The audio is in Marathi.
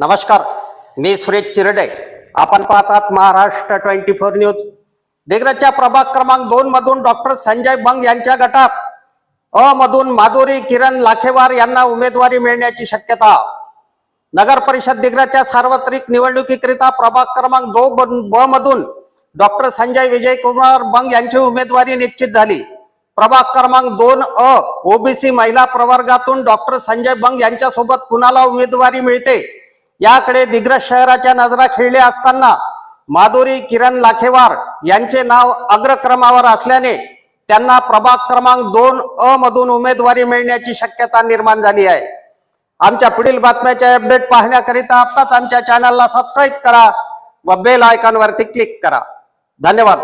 नमस्कार मी सुरेश चिरडे. आपण पाहतात महाराष्ट्र ट्वेंटी फोर न्यूज. दिग्रजच्या प्रभाग क्रमांक दोन मधून डॉक्टर संजय बंग यांच्या गटात. अ मधून माधुरी किरण लाखेवार यांना उमेदवारी मिळण्याची शक्यता. नगर परिषद दिग्रजच्या सार्वत्रिक निवडणुकीकरिता प्रभाग क्रमांक दो ब मधून डॉक्टर संजय विजय कुमार बंग यांची उमेदवारी निश्चित झाली. प्रभाग क्रमांक दोन अ ओबीसी महिला प्रवर्गातून डॉक्टर संजय बंग यांच्यासोबत कुणाला उमेदवारी मिळते? याकडे दिग्रज शहराच्या नजरा खेळल्या असताना माधुरी किरण लाखेवार यांचे नाव अग्रक्रमावर असल्याने त्यांना प्रभाग क्रमांक दोन अ मधून उमेदवारी मिळण्याची शक्यता निर्माण झाली आहे. आमच्या पुढील बातम्याचे अपडेट पाहण्याकरिता आत्ताच आमच्या चॅनलला सबस्क्राईब करा व बेल आयकॉनवरती क्लिक करा. धन्यवाद.